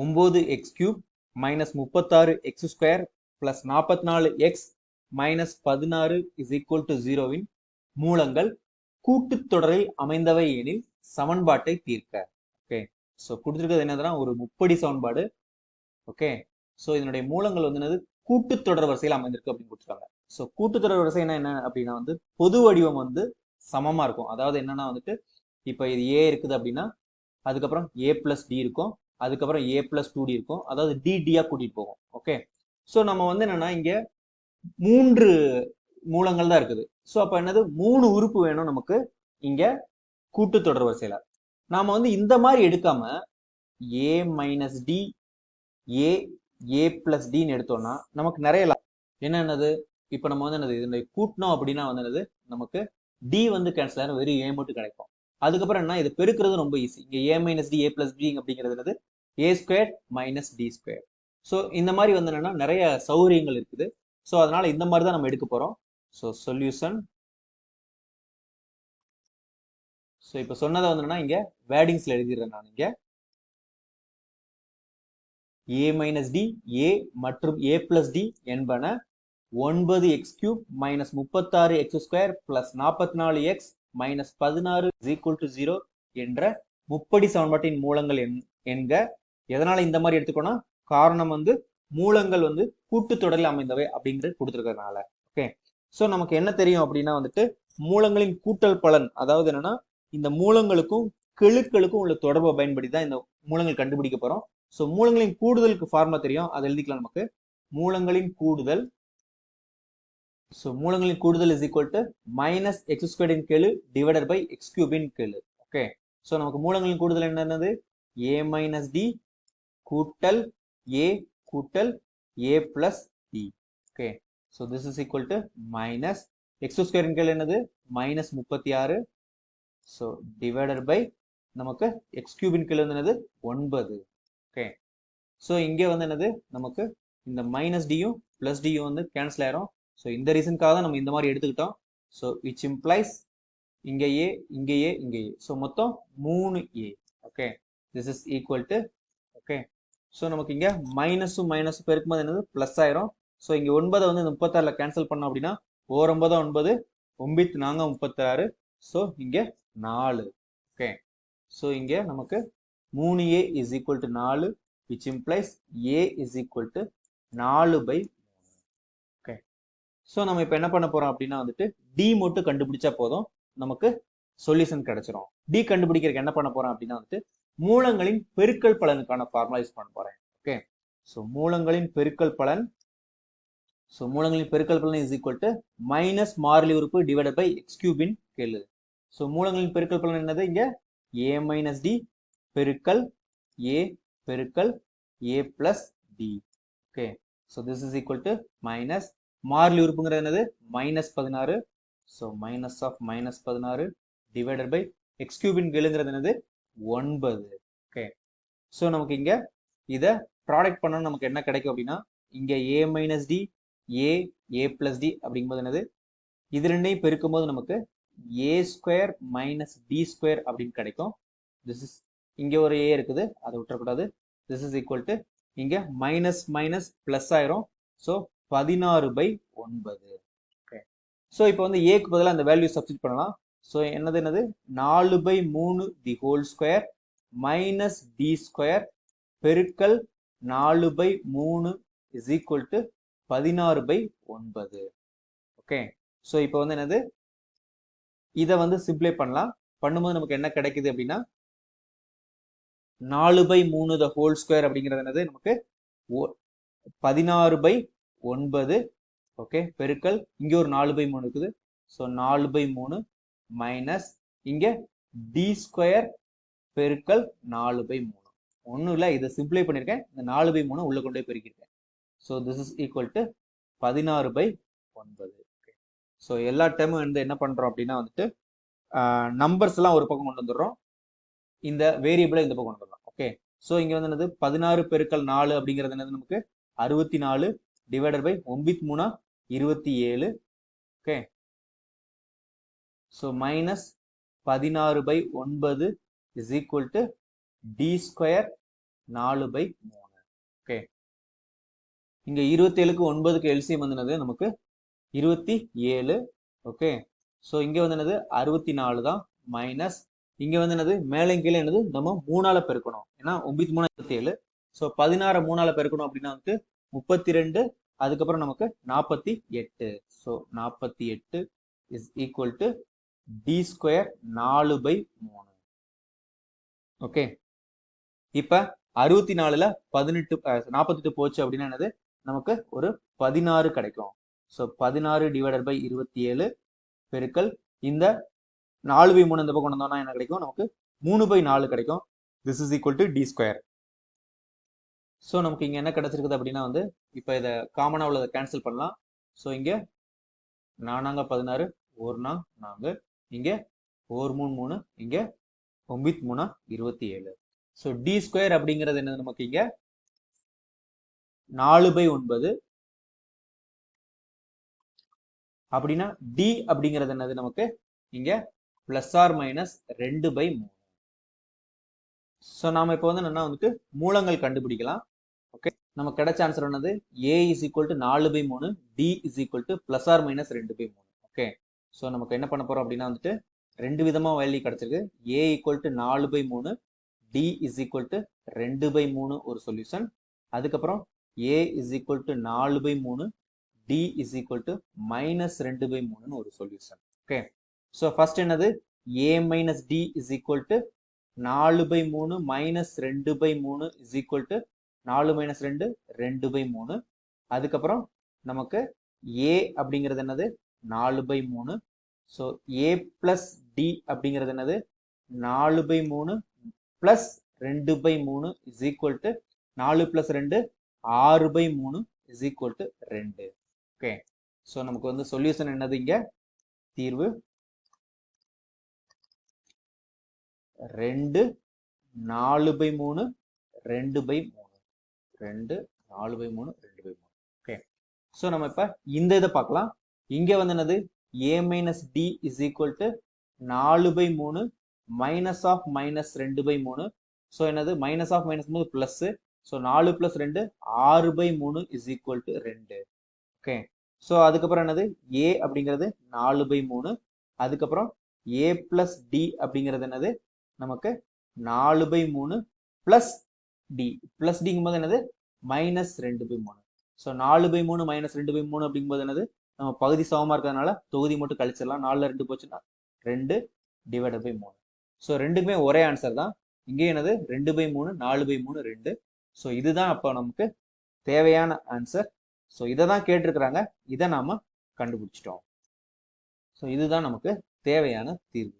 ஒம்பது x cube minus முப்பத்தாறு x square plus நாற்பத்தி நாலு எக்ஸ் மைனஸ் பதினாறு இஸ் ஈக்குவல் டு ஜீரோவின் மூலங்கள் கூட்டுத்தொடரில் அமைந்தவை எனில் சமன்பாட்டை தீர்க்க. ஓகே ஸோ கொடுத்துருக்கிறது என்னதுன்னா ஒரு முப்படி சமன்பாடு. ஓகே ஸோ இதனுடைய மூலங்கள் வந்து என்னது? கூட்டுத்தொடர் வரிசையில் அமைந்திருக்கு அப்படின்னு கொடுத்துருக்காங்க. ஸோ கூட்டுத்தொடர் வரிசை என்ன என்ன அப்படின்னா வந்து பொது வடிவம் வந்து சமமாக இருக்கும். அதாவது என்னன்னா வந்துட்டு இப்போ இது ஏ இருக்குது அப்படின்னா அதுக்கப்புறம் ஏ பிளஸ் டி இருக்கும். அதுக்கப்புறம் ஏ பிளஸ் டூ டி இருக்கும். அதாவது டி டியா கூட்டிட்டு போகும். ஓகே ஸோ நம்ம வந்து என்னன்னா இங்க மூன்று மூலங்கள் தான் இருக்குது. ஸோ அப்போ என்னது? மூணு உறுப்பு வேணும் நமக்கு இங்க கூட்டுத்தொடர் வரிசையில. நாம வந்து இந்த மாதிரி எடுக்காம a minus d a a plus டின்னு எடுத்தோம்னா நமக்கு நிறைய லா- என்னென்னது இப்போ நம்ம வந்து என்னது? இதனை கூட்டினோம் அப்படின்னா வந்து என்னது? நமக்கு டி வந்து கேன்சல் ஆகும் வெறும் ஏ மட்டும் கிடைக்கும். அதுக்கப்புறம் என்ன? இது பெருக்கிறது ரொம்ப ஈஸி இங்க a minus d a plus d அப்படிங்கிறது என்னது? A square minus d square so இந்த மாதிரி வந்து என்னன்னா நிறைய சௌகரியங்கள் இருக்குது. ஸோ அதனால இந்த மாதிரி தான் நம்ம எடுக்க போறோம். ஸோ சொல்யூஷன் ஸோ இப்போ சொன்னதை வந்து என்னன்னா இங்க வேர்டிங்ஸ்ல எழுதிடுறேன் நான் இங்க. ஏ மைனஸ் டி ஏ மற்றும் ஏ பிளஸ் டி என்பன ஒன்பது எக்ஸ் கியூப் மைனஸ் முப்பத்தாறு எக்ஸ் ஸ்கொயர் பிளஸ் நாற்பத்தி நாலு எக்ஸ் மைனஸ் பதினாறு ஈக்குவல் டு ஜீரோ என்ற முப்படி சமன்பாட்டின் மூலங்கள் என் என்க எதனால இந்த மாதிரி எடுத்துக்கோனா காரணம் வந்து மூலங்கள் வந்து கூட்டுத்தொடரில் அமைந்தவை அப்படிங்கிறது கொடுத்துருக்கறதுனால. ஓகே? ஸோ நமக்கு என்ன தெரியும் அப்படின்னா வந்துட்டு மூலங்களின் கூட்டல் பலன் அதாவது என்னன்னா இந்த மூலங்களுக்கும் கெழுக்களுக்கும் உள்ள தொடர்பை பயன்படுத்தி தான் இந்த மூலங்கள் கண்டுபிடிக்க போறோம். ஸோ மூலங்களின் கூடுதலுக்கு ஃபார்முலா தெரியும். அதை எழுதிக்கலாம் நமக்கு. மூலங்களின் கூடுதல் ஸோ மூலங்களின் கூடுதல் is equal to minus x ஸ்கொயர்டின் கெழு டிவைடட் பை எக்ஸ் கியூபின் கெழு. ஓகே? ஸோ நமக்கு மூலங்களின் கூடுதல் என்னது? ஏ மைனஸ் டி கூட்டல் ஏ கூட்டல் a plus d okay so this is equal to minus x ஸ்கொயரின் கீழ் என்னது? மைனஸ் முப்பத்தி ஆறு. ஸோ டிவைடட் பை நமக்கு எக்ஸ் கியூபின் கீழ் வந்து என்னது? ஒன்பது. ஓகே ஸோ இங்கே வந்து என்னது? நமக்கு இந்த மைனஸ் டியும் பிளஸ் டியும் வந்து கேன்சல் ஆயிரும். ஸோ இந்த ரீசனுக்காக தான் நம்ம இந்த மாதிரி எடுத்துக்கிட்டோம். ஸோ விச் இம்ப்ளைஸ் இங்கே ஏ இங்கே ஏ இங்கே ஏ ஸோ மொத்தம் மூணு a okay this is equal to okay so நமக்கு இங்கே மைனஸும் மைனஸும் பெருக்கும்போது என்னது? ப்ளஸ் ஆயிரும். ஸோ இங்கே ஒன்பதை வந்து முப்பத்தாறில் கேன்சல் பண்ணோம் அப்படின்னா ஓர் ஒன்பதா ஒன்பது ஒம்பித் நாங்க முப்பத்தாறு. ஸோ இங்கே நாலு. ஓகே ஸோ இங்கே நமக்கு மூணு ஏ இஸ் ஈக்குவல் டு நாலு which implies a is equal to நாலு பை ஓகே ஸோ நம்ம இப்போ என்ன பண்ண போறோம் அப்படின்னா வந்துட்டு டி மட்டும் கண்டுபிடிச்சா போதும். நமக்கு சொல்யூஷன் கிடைச்சிரும். டி கண்டுபிடிக்கிறதுக்கு என்ன பண்ண போறோம் அப்படின்னா வந்துட்டு மூலங்களின் பெருக்கல் பலனுக்கான ஃபார்முலா யூஸ் பண்ண போறேன். ஓகே ஸோ மூலங்களின் பெருக்கல் பலன். ஸோ மூலங்களின் பெருக்கல் பலன் இஸ் ஈக்குவல் டு மைனஸ் மாறிலி உறுப்பு டிவைடட் பை எக்ஸ் கியூபின் கெழு. ஸோ மூலங்களின் பெருக்கல் பலன் என்னது இங்க? ஏ மைனஸ் டி பெருக்கல் ஏ பெருக்கல் a plus d okay so this is equal to minus மாறிலி உறுப்புங்கிறது என்னது? மைனஸ் பதினாறு. ஸோ மைனஸ் ஆஃப் மைனஸ் பதினாறு டிவைடட் பை எக்ஸ் கியூபின் கெழுங்கிறது என்னது? ஒன்பது. ஓகே ஸோ நமக்கு இங்க இதை ப்ராடக்ட் பண்ணணும் நமக்கு என்ன கிடைக்கும் அப்படின்னா இங்க a minus d a a plus d அப்படிங்கும்போது என்னது? இது ரெண்டையும் பெருக்கும் போது நமக்கு a square minus d square அப்படின்னு கிடைக்கும். திஸ் இஸ் இங்க ஒரு ஏ இருக்குது அதை விட்டுறக்கூடாது. திஸ் இஸ் ஈக்குவல் டு இங்க மைனஸ் மைனஸ் பிளஸ் ஆயிரும். ஸோ பதினாறு பை ஒன்பது. ஓகே ஸோ இப்போ வந்து ஏக்கு பதிலாக அந்த வேல்யூ சப்ஸ்டிட் பண்ணலாம். ஸோ என்னது என்னது? நாலு பை மூணு the whole square minus d square பெருக்கல் நாலு பை மூணு இஸ் ஈக்குவல் டு பதினாறு பை ஒன்பது. ஓகே ஸோ இப்போ வந்து என்னது? இதை வந்து சிம்ப்ளை பண்ணலாம். பண்ணும்போது நமக்கு என்ன கிடைக்குது அப்படின்னா? நாலு பை மூணு த ஹோல் ஸ்கொயர் அப்படிங்கிறது என்னது? நமக்கு ஓ- பதினாறு பை ஒன்பது. ஓகே பெருக்கல் இங்கே ஒரு நாலு பை மூணு இருக்குது. ஸோ நாலு பை மூணு மைனஸ் இங்க டி ஸ்கொயர் பெருக்கல் நாலு பை மூணு. ஒன்றும் இல்லை இதை சிம்பிளை பண்ணியிருக்கேன். இந்த நாலு பை மூணு உள்ள கொண்டு போய் பெருக்கியிருக்கேன். So this is equal to பதினாறு பை ஒன்பது. ஸோ எல்லா டைமும் வந்து என்ன பண்ணுறோம் அப்படின்னா வந்துட்டு நம்பர்ஸ் எல்லாம் ஒரு பக்கம் கொண்டு வந்துடுறோம். இந்த வேரியபிளை இந்த பக்கம் கொண்டு வந்துடலாம் ஓகே ஸோ இங்கே வந்து என்னது? பதினாறு பெருக்கல் நாலு அப்படிங்கிறது என்னது நமக்கு? அறுபத்தி நாலு டிவைடட் பை ஒம்பித் மூணா இருபத்தி ஏழு. ஓகே ஸோ மைனஸ் பதினாறு பை ஒன்பது is equal to d square நாலு பை மூணு. ஓகே இங்கே இருபத்தி ஏழுக்கு ஒன்பதுக்கு எல்சியம் வந்துனது நமக்கு இருபத்தி ஏழு. ஓகே ஸோ இங்கே வந்து என்னது அறுபத்தி நாலு தான் மைனஸ் இங்கே வந்து என்னது மேலே கீழே என்னது? நம்ம மூணால பெருக்கணும். ஏன்னா ஒம்பத்தி மூணு இருபத்தி ஏழு ஸோ பதினாறு மூணால பெருக்கணும் அப்படின்னா வந்து முப்பத்தி ரெண்டு அதுக்கப்புறம் நமக்கு நாற்பத்தி எட்டு. ஸோ நாற்பத்தி எட்டு is equal to d square நாலு பை மூணு. ஓகே இப்ப அறுபத்தி நாலுல பதினெட்டு நாற்பத்தெட்டு போச்சு அப்படின்னா என்னது? நமக்கு ஒரு பதினாறு கிடைக்கும். ஸோ பதினாறு டிவைடட் பை இருபத்தி ஏழு பெருக்கல் இந்த நாலு பை மூணு இந்த பக்கம் கொண்டு வந்தோம்னா என்ன கிடைக்கும்? நமக்கு மூணு பை நாலு கிடைக்கும். This is equal to d square so நமக்கு இங்கே என்ன கிடைச்சிருக்குது அப்படின்னா வந்து இப்போ இதை காமனாக உள்ளதை கேன்சல் பண்ணலாம். ஸோ இங்கே நானாங்க பதினாறு ஒரு நா நாங்க இங்கே ஓர் மூணு மூணு இங்கே ஒம்பித் மூணா இருபத்தி ஏழு. ஸோ டி ஸ்கொயர் அப்படிங்கிறது என்னது நமக்கு இங்கே? நாலு பை ஒன்பது. அப்படின்னா டி அப்படிங்கிறது என்னது நமக்கு? இங்க பிளஸ் ஆர் மைனஸ் ரெண்டு பை மூணு. ஸோ நாம இப்போ வந்து என்னன்னா வந்துட்டு? மூலங்கள் கண்டுபிடிக்கலாம். ஓகே நமக்கு கிடைச்ச ஆன்சர் என்னது? ஏ இஸ் ஈக்குவல் டு நாலு பை மூணு d is equal to plus or minus ரெண்டு பை மூணு. ஓகே ஸோ நமக்கு என்ன பண்ண போறோம் அப்படின்னா வந்துட்டு ரெண்டு விதமா வேல்யூ கிடைச்சிருக்கு. ஏ ஈக்குவல் டு நாலு பை மூணு டி இஸ் ஈக்குவல் டு ரெண்டு பை மூணு ஒரு சொல்யூஷன் அதுக்கப்புறம் ஏ இஸ் ஈக்குவல் டு நாலு பை மூணு d is equal to minus ரெண்டு பை மூணுன்னு ஒரு சொல்யூஷன் ஓகே ஸோ ஃபர்ஸ்ட் என்னது? A minus d is equal to நாலு பை மூணு மைனஸ் ரெண்டு பை மூணு இஸ் ஈக்குவல் டு நாலு மைனஸ் ரெண்டு ரெண்டு பை மூணு. அதுக்கப்புறம் நமக்கு ஏ அப்படிங்கிறது என்னது? நாலு பை மூணு. ஸோ ஏ பிளஸ் டி அப்படிங்கிறது என்னது? நாலு பை மூணு பிளஸ் ரெண்டு பை மூணு இஸ் ஈக்குவல் டு நாலு பிளஸ் ரெண்டு ஆறு பை மூணு இஸ் ஈக்குவல் டு ரெண்டு. ஓகே ஸோ நமக்கு வந்து சொல்யூஷன் என்னது இங்க? தீர்வு. ரெண்டு நாலு பை மூணு ரெண்டு பை மூணு. ரெண்டு நாலு பை மூணு ரெண்டு பை மூணு. ஓகே ஸோ நம்ம இப்போ இந்த இதை பார்க்கலாம். இங்க வந்து என்னது? A minus d is equal to நாலு பை மூணு மைனஸ் ஆஃப் மைனஸ் ரெண்டு பை மூணு. ஸோ என்னது? மைனஸ் ஆஃப் மைனஸ் மூணு பிளஸ் ஸோ நாலு பிளஸ் ரெண்டு ஆறு பை மூணு இஸ் ஈக்குவல் டு ரெண்டு. ஓகே ஸோ அதுக்கப்புறம் என்னது? ஏ அப்படிங்கிறது நாலு பை மூணு. அதுக்கப்புறம் ஏ பிளஸ் டி அப்படிங்கிறது என்னது? நமக்கு நாலு பை மூணு பிளஸ் டி பிளஸ் டிங்கும்போது என்னது? மைனஸ் ரெண்டு பை மூணு. ஸோ நாலு பை மூணு மைனஸ் ரெண்டு பை மூணு அப்படிங்கும்போது என்னது? நம்ம பகுதி சமமா இருக்கிறதுனால தொகுதி மட்டும் கழிச்சிடலாம். நாலுல ரெண்டு போச்சுன்னா ரெண்டு டிவைட் பை மூணு. ஸோ ரெண்டுக்குமே ஒரே ஆன்சர் தான். இங்கே என்னது? ரெண்டு பை மூணு நாலு பை மூணு ரெண்டு. ஸோ இதுதான் அப்போ நமக்கு தேவையான ஆன்சர் ஸோ இதை தான் கேட்டிருக்கிறாங்க. இதை நாம கண்டுபிடிச்சிட்டோம். ஸோ இதுதான் நமக்கு தேவையான தீர்வு.